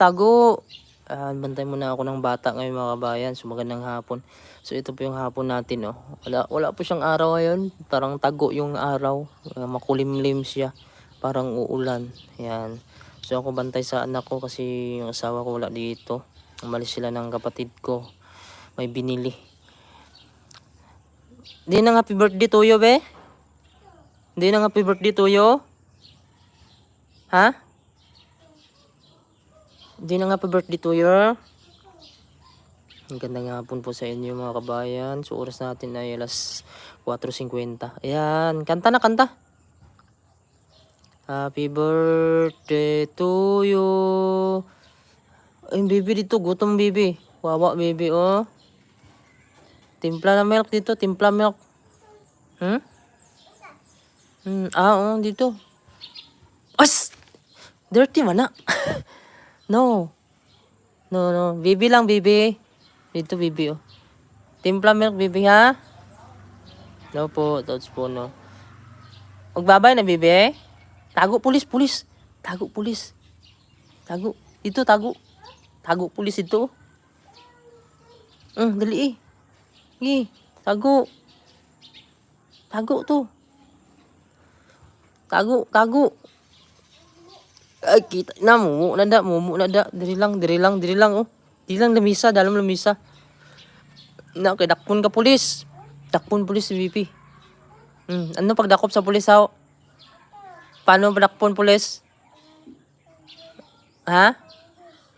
Tago! Ah, bantay muna ako ng bata ngayon mga kabayan. So magandang hapon. So ito po yung hapon natin. Oh. Wala, wala po siyang araw ngayon. Parang tago yung araw. Ah, makulimlim siya. Parang uulan. Yan. So ako bantay sa anak ko kasi yung asawa ko wala dito. Umalis sila ng kapatid ko. May binili. Di na happy birthday to you, be? Di na happy birthday to you? Ha? Di na nga pa birthday to you. Ang ganda nga hapon po sa inyo mga kabayan. So oras natin ay alas 4.50. Ayan, kanta na kanta. Happy birthday to you. Ay, baby dito, gutom baby. Wawa baby, oh. Timpla na milk dito, timpla milk. Hmm? Hmm, ah, oh, dito. As! Dirty man na. no. No, no. Bibi lang, bibi. Dito, bibi, oh. Timpla milk, bibi, ha? No po, touch po, no. Magbabay na, bibi. Tago, pulis, pulis. Tago, pulis. Tago. Dito, tago. Tago, pulis ito. Hmm, dali eh. Gi, tago. Tago to. Tago, tago. Ay, kita na mumu na da, mumu na da. Diri lang, diri lang, diri lang, oh. Diri lang lamisa, dalam lamisa. Na, kay dakpon ka pulis. Dakpon pulis si VP. Hmm, ano pag dakop sa pulis, how? Paano pa dakpon pulis? Ha?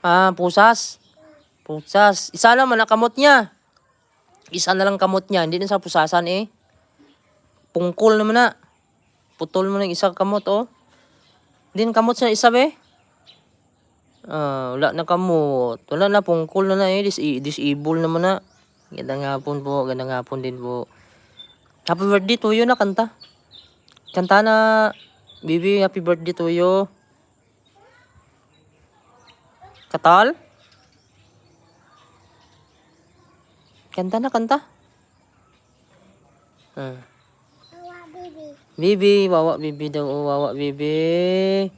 Ah, pusas. Pusas. Isa lang man ang kamot niya. Isa na lang kamot niya, hindi na sa pusasan eh. Pungkol naman na. Putol mo ng isang kamot, oh. Din kamot sa isa be. Ah, wala na kamot. Wala na pungkol na na eh. Dis disable naman na. Gandang hapon po, gandang hapon din po. Happy birthday to you na kanta. Kanta na Bibi, happy birthday to you. Katal? Kanta na, kanta. Ah. Bibi, wawa bibi daw, oh, wawa bibi.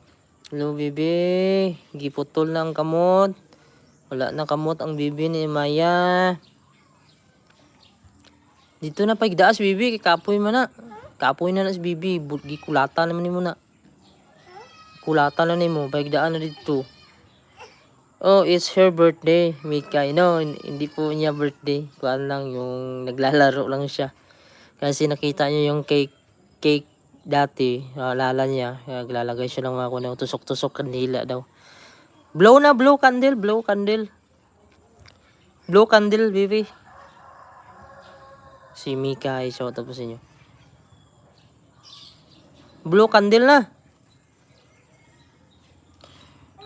Hello bibi, giputol ang kamot. Wala na kamot ang bibi ni Maya. Dito na pagdaas bibi, kapoy man na. Kapoy na na si bibi, gikulata naman mo na. Kulata na ni mo, pagdaan na dito. Oh, it's her birthday, Mikay. No, hin- hindi po niya birthday. Kuan lang yung naglalaro lang siya. Kasi nakita niyo yung cake cake dati, alala niya, naglalagay siya ng mga kuno, tusok-tusok kandila daw. Blow na, blow candle, blow candle. Blow candle, baby. Si Mika ay shout out po. Blow candle na.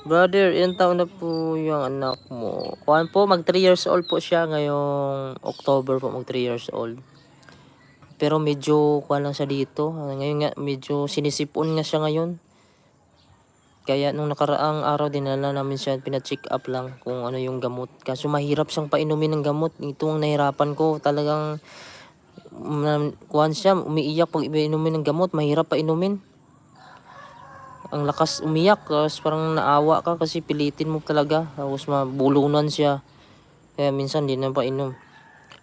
Brother, ilang taon na po yung anak mo? Kuhan po, mag 3 years old po siya ngayong October po, mag 3 years old. Pero medyo kuha lang siya dito. Ah, Ngayon nga, medyo sinisipon nga siya ngayon. Kaya nung nakaraang araw, dinala namin siya, pina-check up lang kung ano yung gamot. Kaso mahirap siyang painumin ng gamot. Ito ang nahirapan ko. Talagang, um, kuhan siya, umiiyak pag inumin ng gamot. Mahirap painumin. Ang lakas umiyak. Tapos parang naawa ka kasi pilitin mo talaga. Tapos mabulunan siya. Kaya minsan di na painom.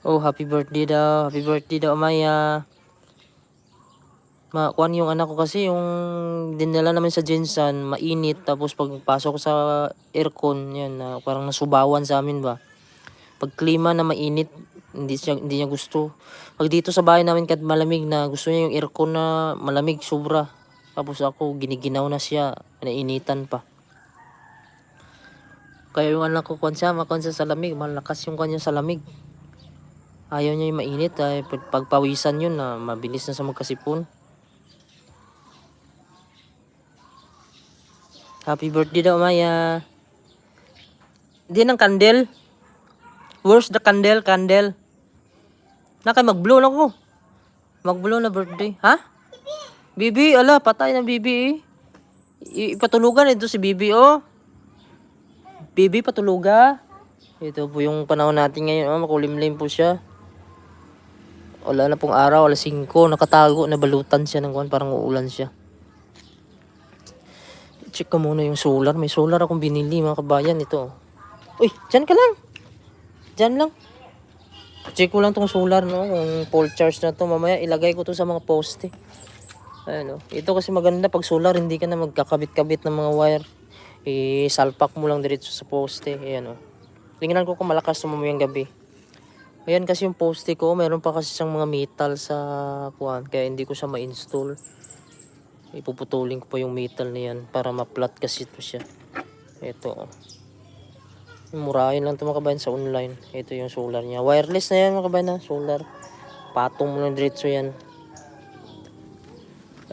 Oh, happy birthday daw. Happy birthday daw, Amaya. Makuan yung anak ko kasi yung dinala namin sa Jensan, mainit. Tapos pagpasok sa aircon, yan, na parang nasubawan sa amin ba. Pag klima na mainit, hindi, siya, hindi niya gusto. Pag dito sa bahay namin kahit malamig na, gusto niya yung aircon na malamig, sobra. Tapos ako, giniginaw na siya, nainitan pa. Kaya yung anak ko, kwan siya, siya sa lamig, malakas yung kanya sa lamig. Ayaw niya yung mainit, ay pag- pagpawisan yun na mabilis na sa magkasipon. Happy birthday daw, Maya. Di ng candle. Where's the candle, candle? Nakay mag-blow na ko. Mag-blow na birthday. Ha? Bibi, ala, patay na Bibi eh. Ipatulugan ito si Bibi, oh. Bibi, patuluga. Ito po yung panahon natin ngayon, oh. Makulimlim po siya. Wala na pong araw, alas 5. Nakatago, nabalutan siya ng kuwan, parang uulan siya. check ko muna yung solar. May solar akong binili mga kabayan. Ito. Uy, dyan ka lang. Dyan lang. Check ko lang tong solar, no? Kung full charge na to. Mamaya ilagay ko to sa mga poste. Ayan, no? Ito kasi maganda pag solar, hindi ka na magkakabit-kabit ng mga wire. I-salpak mo lang diretso sa poste. Ayan, no? Tingnan ko kung malakas tumamayang gabi. Ayan kasi yung poste ko, meron pa kasi siyang mga metal sa kuan, kaya hindi ko siya ma-install. Ipuputulin ko pa yung metal na yan para ma-flat kasi ito siya. Ito. oh. Murahin lang ito mga kabayan sa online. Ito yung solar niya. Wireless na yan mga kabayan na. Solar. Patong mo lang diretso yan.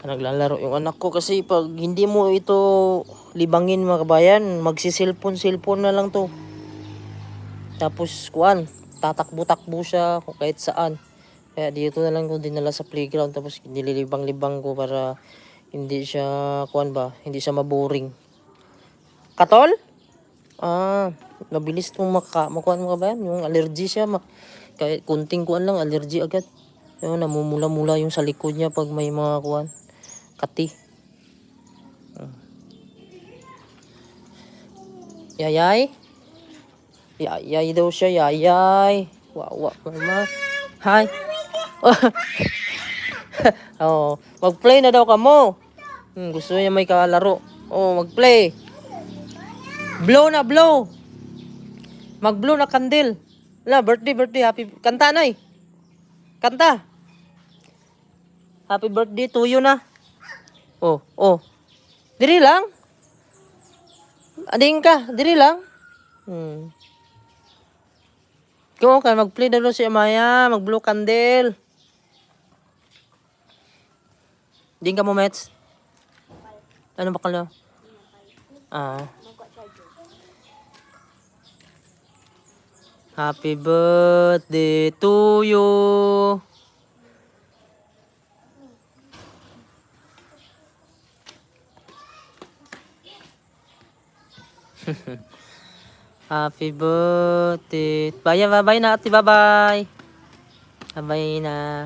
Naglalaro yung anak ko kasi pag hindi mo ito libangin mga kabayan, magsi-cellphone, cellphone na lang to. Tapos kuan, tatakbo-takbo siya kung kahit saan. Kaya dito na lang ko dinala sa playground tapos nililibang-libang ko para hindi siya kuan ba, hindi siya maboring. Katol? Ah, mabilis tong maka, makuha mo ka ba yan? Yung allergy siya, ma, kahit kunting kuan lang, allergy agad. Yung namumula-mula yung sa likod niya pag may mga kuan, kati. Ah. Yayay? Yayay daw siya, yayay. Wawa, mama. Hi. oh, mag-play na daw ka mo. Hmm, gusto niya may kalaro. Oh, mag-play. Blow na, blow. Mag-blow na kandil. Wala, birthday, birthday, happy. Kanta na eh. Kanta. Happy birthday to you na. Oh, oh. Diri lang. Ading ka, diri lang. Hmm. Kung ka mag-play na si Amaya, mag-blow candle. Din ka mo, Mets? Ano ba kala? Ah. Happy birthday to you. Happy birthday. Bye, bye, bye na, ate. Bye, bye. Bye na.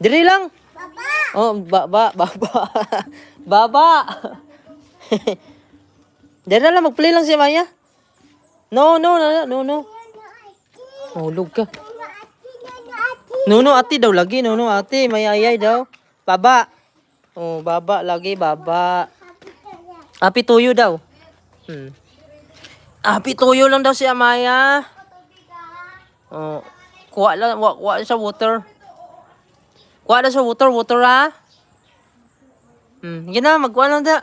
Diri lang. Oh, ba ba baba. baba. Dere na lang mag-play lang si Maya. No, no, no, no, no. Mahulog ka. No, no, ate daw lagi. No, no, ate. May ayay daw. Baba. Oh, baba lagi, baba. Happy to you daw. Hmm. Happy to you lang daw si Amaya. Oh, kuha lang, wa, wa sa water. Kuha na sa water, water ha. Hmm, yun na, magkuha lang da.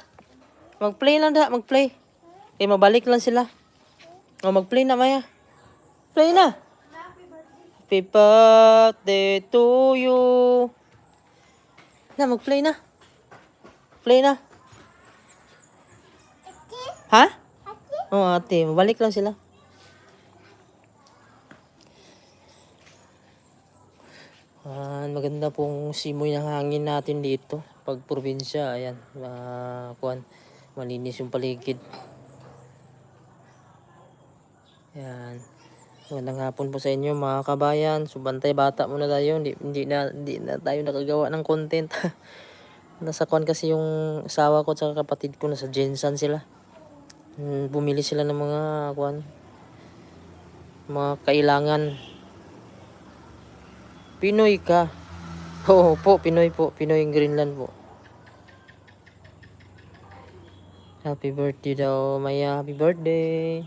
Mag-play lang da, mag-play. Eh, mabalik lang sila. O, mag-play na, Maya. Play na. Happy birthday to you. Na, mag-play na. Play na. Ha? Oo, ate. Mabalik lang sila. Ah, maganda pong simoy ng hangin natin dito. Pag probinsya, ayan. Uh, malinis yung paligid. Ayan. Magandang hapon po sa inyo mga kabayan. Subantay bata muna tayo. Hindi, hindi, na, hindi na tayo nakagawa ng content. Nasa kuan kasi yung asawa ko at kapatid ko. Nasa Jensan sila. Hmm, Bumili sila ng mga kuan. Mga kailangan. Pinoy ka. Oo po, Pinoy po. Pinoy yung Greenland po. Happy birthday daw, Maya. Happy birthday.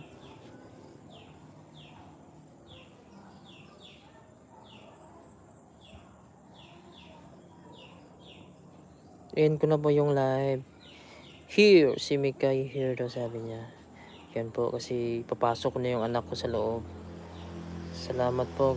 End ko na po yung live. Here, si Mikay here daw sabi niya. Yan po kasi papasok na yung anak ko sa loob. Salamat po.